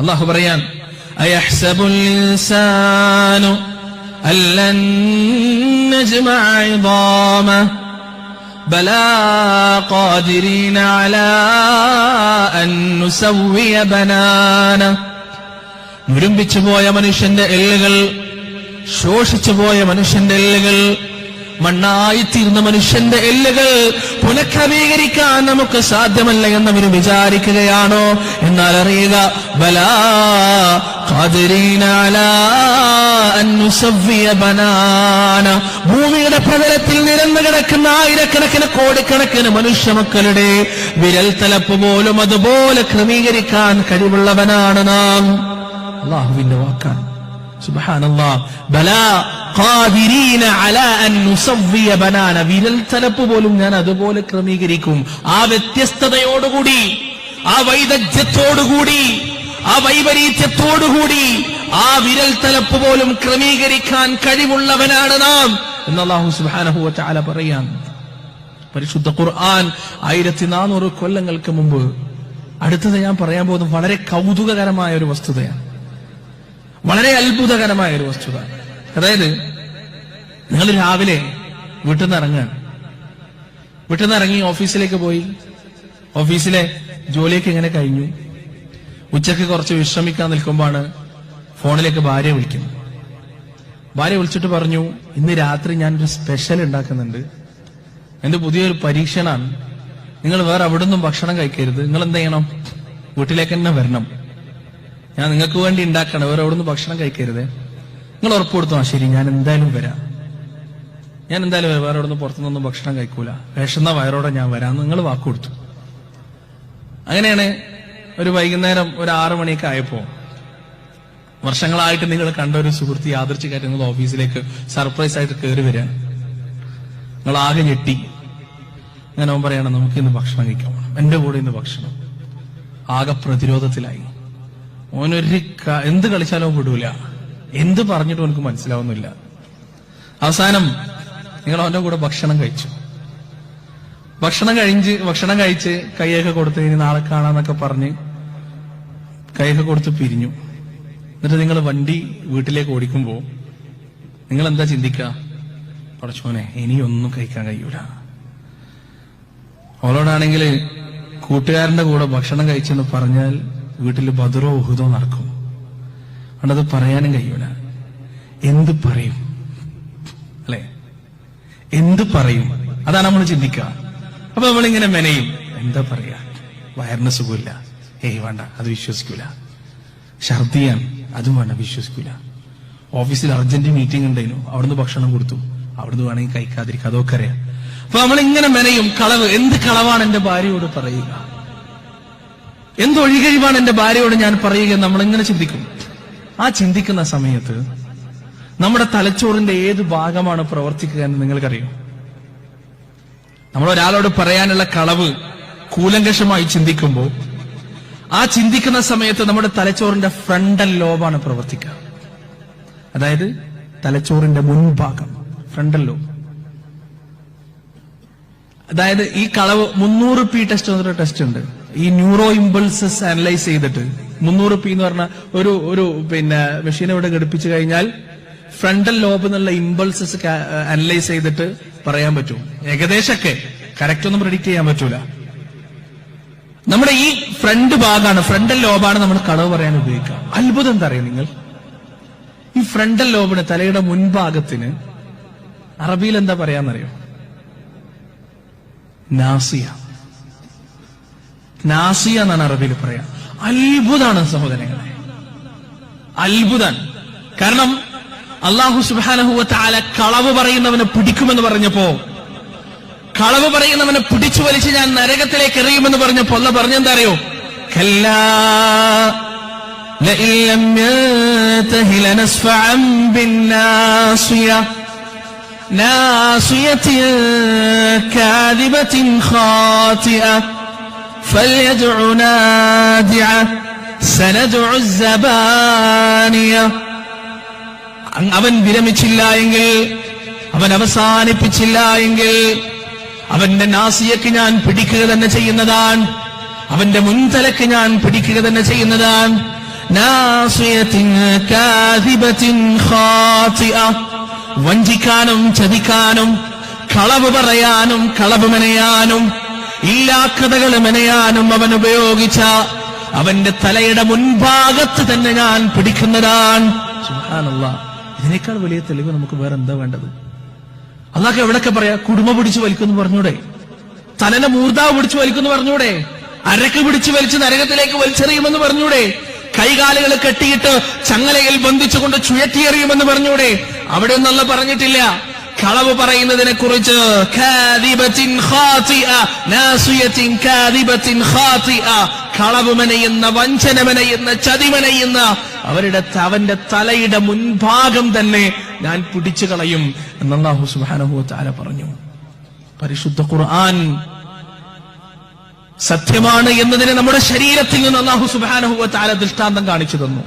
അള്ളാഹു പറയാൻ അയഹ്സബുൽ ഇൻസാനു അല്ലൻ നജ്മഅ ഇദാമ بلى قادرين على أن نسوي بنانه മുരുമ്പിച്ചു പോയ മനുഷ്യന്റെ എല്ലുകൾ ശോഷിച്ചു പോയ മനുഷ്യന്റെ എല്ലുകൾ മണ്ണായിത്തീർന്ന മനുഷ്യന്റെ എല്ലുകൾ പുനഃക്രമീകരിക്കാൻ നമുക്ക് സാധ്യമല്ല എന്നവർ വിചാരിക്കുകയാണോ? എന്നാൽ അറിയുക ബലാ ഭൂമിയുടെ പ്രതലത്തിൽ നിരന്നു കിടക്കുന്ന ആയിരക്കണക്കിന് കോടിക്കണക്കിന് മനുഷ്യ മക്കളുടെ വിരൽ തലപ്പ് പോലും അതുപോലെ ക്രമീകരിക്കാൻ കഴിവുള്ളവനാണ് നാം. അള്ളാഹുവിന്റെ വാക്കാണ്. സുബ്ഹാനല്ലാ. ബലാ ബനാന. വിരൽ തലപ്പ് പോലും ഞാൻ അതുപോലെ ക്രമീകരിക്കും. ആ വ്യത്യസ്തതയോടുകൂടി ആ വൈദഗ്ധ്യത്തോടുകൂടി ആ വൈപരീത്യത്തോടുകൂടി ആ വിരൽ തലപ്പ് പോലും ക്രമീകരിക്കാൻ കഴിവുള്ളവനാണ് നാം എന്ന് അള്ളാഹു സുബ്ഹാനഹു വതആല പറയാൻ പരിശുദ്ധ ഖുർആൻ ആയിരത്തി നാനൂറ് കൊല്ലങ്ങൾക്ക് മുമ്പ്. അടുത്തത് ഞാൻ പറയാൻ പോകുന്നത് വളരെ കൗതുകകരമായ ഒരു വസ്തുതയാണ്. വളരെ അത്ഭുതകരമായ ഒരു വസ്തുത. അതായത് നിങ്ങൾ രാവിലെ വീട്ടിൽ നിന്ന് വീട്ടിൽ നിന്ന് ഇറങ്ങി ഓഫീസിലേക്ക് പോയി. ഓഫീസിലെ ജോലിയൊക്കെ ഇങ്ങനെ കഴിഞ്ഞു? ഉച്ചയ്ക്ക് കുറച്ച് വിശ്രമിക്കാൻ നിൽക്കുമ്പോഴാണ് ഫോണിലേക്ക് ഭാര്യ വിളിക്കുന്നത്. ഭാര്യ വിളിച്ചിട്ട് പറഞ്ഞു ഇന്ന് രാത്രി ഞാനൊരു സ്പെഷ്യൽ ഉണ്ടാക്കുന്നുണ്ട്. എന്റെ പുതിയൊരു പരീക്ഷണാണ്. നിങ്ങൾ വേറെ അവിടെ നിന്നും ഭക്ഷണം കഴിക്കരുത്. നിങ്ങൾ എന്ത് ചെയ്യണം? വീട്ടിലേക്ക് തന്നെ വരണം. ഞാൻ നിങ്ങൾക്ക് വേണ്ടി ഉണ്ടാക്കണം വേറെ അവിടെ നിന്ന് ഭക്ഷണം കഴിക്കരുത്. നിങ്ങൾ ഉറപ്പ് കൊടുത്തു ശരി ഞാൻ എന്തായാലും വരാം. ഞാൻ എന്തായാലും വരാം. വേറെ അവിടെ നിന്ന് പുറത്തുനിന്നൊന്നും ഭക്ഷണം കഴിക്കൂല. വിഷന്ന വയറോടെ ഞാൻ വരാം നിങ്ങൾ വാക്ക് കൊടുത്തു. അങ്ങനെയാണ് ഒരു വൈകുന്നേരം ഒരു ആറു മണിയൊക്കെ ആയപ്പോ വർഷങ്ങളായിട്ട് നിങ്ങൾ കണ്ട ഒരു സുഹൃത്ത് യാദർച്ഛിക്കായിട്ട് നിങ്ങൾ ഓഫീസിലേക്ക് സർപ്രൈസ് ആയിട്ട് കയറി വരിക നിങ്ങൾ ആകെ ഞെട്ടി. അങ്ങനെ അവൻ പറയണം നമുക്ക് ഇന്ന് ഭക്ഷണം കഴിക്കാൻ പോകണം എന്റെ കൂടെ ഇന്ന് ഭക്ഷണം. ആകെ പ്രതിരോധത്തിലായി. ഓനൊരു എന്ത് കളിച്ചാലോ വിടൂല. എന്ത് പറഞ്ഞിട്ടും എനിക്ക് മനസ്സിലാവുന്നില്ല. അവസാനം നിങ്ങൾ അവന്റെ കൂടെ ഭക്ഷണം കഴിച്ചു. ഭക്ഷണം കഴിഞ്ഞ് ഭക്ഷണം കഴിച്ച് കൈയൊക്കെ കൊടുത്ത് ഇനി നാളെ കാണാന്നൊക്കെ പറഞ്ഞ് കൈയൊക്കെ കൊടുത്ത് പിരിഞ്ഞു. എന്നിട്ട് നിങ്ങൾ വണ്ടി വീട്ടിലേക്ക് ഓടിക്കുമ്പോ നിങ്ങൾ എന്താ ചിന്തിക്കുക പടച്ചോനെ ഇനിയൊന്നും കഴിക്കാൻ കഴിയൂല. അവളോടാണെങ്കിൽ കൂട്ടുകാരന്റെ കൂടെ ഭക്ഷണം കഴിച്ചെന്ന് പറഞ്ഞാൽ വീട്ടിൽ ബദറോ ഉഹുദോ നടക്കും അതുകൊണ്ടത് പറയാനും കഴിയൂല. എന്ത് പറയും? അല്ലെ? എന്ത് പറയും? അതാണ് നമ്മൾ ചിന്തിക്കുക. അപ്പൊ നമ്മളിങ്ങനെ മെനയും. എന്താ പറയാ? വയറിന് സുഖമില്ല. ഏയ് വേണ്ട. അത് വിശ്വസിക്കൂല. ഛർദിയാൻ അതും വേണ്ട. വിശ്വസിക്കൂല. ഓഫീസിൽ അർജന്റ് മീറ്റിംഗ് ഉണ്ടായിരുന്നു. അവിടുന്ന് ഭക്ഷണം കൊടുത്തു. അവിടുന്ന് വേണമെങ്കിൽ കഴിക്കാതിരിക്കുക. അതൊക്കെ അറിയാം. അപ്പൊ നമ്മളിങ്ങനെ മെനയും കളവ് എന്ത് കളവാണ് എന്റെ ഭാര്യയോട് പറയുക? എന്തൊഴികഴിവാണ് എന്റെ ഭാര്യയോട് ഞാൻ പറയുക നമ്മൾ എങ്ങനെ ചിന്തിക്കും. ആ ചിന്തിക്കുന്ന സമയത്ത് നമ്മുടെ തലച്ചോറിന്റെ ഏത് ഭാഗമാണ് പ്രവർത്തിക്കുക എന്ന് നിങ്ങൾക്കറിയോ? നമ്മൾ ഒരാളോട് പറയാനുള്ള കളവ് കൂലങ്കഷമായി ചിന്തിക്കുമ്പോൾ ആ ചിന്തിക്കുന്ന സമയത്ത് നമ്മുടെ തലച്ചോറിന്റെ ഫ്രണ്ടൽ ലോബാണ് പ്രവർത്തിക്കുക. അതായത് തലച്ചോറിന്റെ മുൻഭാഗം ഫ്രണ്ടൽ ലോബ്. അതായത് ഈ കളവ് മുന്നൂറ് പി ടെസ്റ്റ് എന്നൊരു ടെസ്റ്റ് ഉണ്ട്. ഈ ന്യൂറോ ഇമ്പൾസസ് അനലൈസ് ചെയ്തിട്ട്. മുന്നൂറ് പി എന്ന് പറഞ്ഞ ഒരു ഒരു പിന്നെ മെഷീൻ ഇവിടെ ഘടിപ്പിച്ചു കഴിഞ്ഞാൽ ഫ്രണ്ടൽ ലോബ് എന്നുള്ള ഇമ്പൾസസ് അനലൈസ് ചെയ്തിട്ട് പറയാൻ പറ്റും. ഏകദേശമൊക്കെ കറക്റ്റ് ഒന്നും പ്രെഡിക്റ്റ് ചെയ്യാൻ പറ്റൂല. നമ്മുടെ ഈ ഫ്രണ്ട് ഭാഗമാണ് ഫ്രണ്ടൽ ലോബാണ് നമ്മൾ കളവ് പറയാൻ ഉപയോഗിക്കുക. അത്ഭുതം എന്താ അറിയാം നിങ്ങൾ? ഈ ഫ്രണ്ടൽ ലോബിന് തലയുടെ മുൻഭാഗത്തിന് അറബിയിൽ എന്താ പറയാന്നറിയോ? നാസിയ. നാസിയ എന്നാണ് അറബിയിൽ പറയാ അത്ഭുതാണ് സഹോദരങ്ങളെ അത്ഭുതാണ് കാരണം അള്ളാഹു സുബാനഹുവല കളവ് പറയുന്നവനെ പിടിക്കുമെന്ന് പറഞ്ഞപ്പോ കളവ് പറയുന്നവനെ പിടിച്ചു വലിച്ച് ഞാൻ നരകത്തിലേക്ക് എറിയുമെന്ന് പറഞ്ഞപ്പോ അല്ല പറഞ്ഞെന്താ അറിയോ കല്ലാ لئن لم ينته لنسفعا بالناصيه ناصية كاذبة خاطئة فليدع نادعة سندع الزبانية അവൻ വിരമിച്ചില്ല എങ്കിൽ അവൻ അവസാനിപ്പിച്ചില്ല എങ്കിൽ അവന്റെ നാസിയക്ക് ഞാൻ പിടിക്കുക തന്നെ ചെയ്യുന്നതാണ് അവന്റെ മുൻതലക്ക് ഞാൻ പിടിക്കുക തന്നെ ചെയ്യുന്നതാണ് ناصية كاذبة خاطئة വഞ്ചിക്കാനും ചതിക്കാനും കളവ് പറയാനും കളവ് മെനയാനും ഇല്ലാ കഥകൾ മെനയാനും അവൻ ഉപയോഗിച്ച അവന്റെ തലയുടെ മുൻഭാഗത്ത് തന്നെ ഞാൻ പിടിക്കുന്നതാണ്. ഇതിനേക്കാൾ വലിയ തെളിവ് നമുക്ക് വേറെ എന്താ വേണ്ടത്? അതൊക്കെ എവിടൊക്കെ പറയാ? കുടുംബ പിടിച്ചു വലിക്കുന്നു പറഞ്ഞൂടെ? തലനെ മൂർധാവ് പിടിച്ചു വലിക്കുന്നു പറഞ്ഞൂടെ? അരക്ക് പിടിച്ചു വലിച്ച് നരകത്തിലേക്ക് വലിച്ചെറിയുമെന്ന് പറഞ്ഞൂടെ? കൈകാലുകൾ കെട്ടിയിട്ട് ചങ്ങലയിൽ ബന്ധിച്ചുകൊണ്ട് ചുഴറ്റിയെറിയുമെന്ന് പറഞ്ഞൂടെ? അവിടെ ഒന്നല്ല പറഞ്ഞിട്ടില്ല. കളവ് പറയുന്നതിനെ കുറിച്ച് കളവ് മെനയുന്ന വഞ്ചന മെനയുന്ന ചതി മെനയുന്ന അവരുടെ അവന്റെ തലയുടെ മുൻഭാഗം തന്നെ ഞാൻ പിടിച്ചു കളയും എന്നല്ലാഹു സുബാനഹു താര പറഞ്ഞു. പരിശുദ്ധ ഖുർആൻ സത്യമാണ് എന്നതിനെ നമ്മുടെ ശരീരത്തിൽ നിന്ന് അള്ളാഹു സുബാനഹുവ താര ദൃഷ്ടാന്തം കാണിച്ചു തന്നു.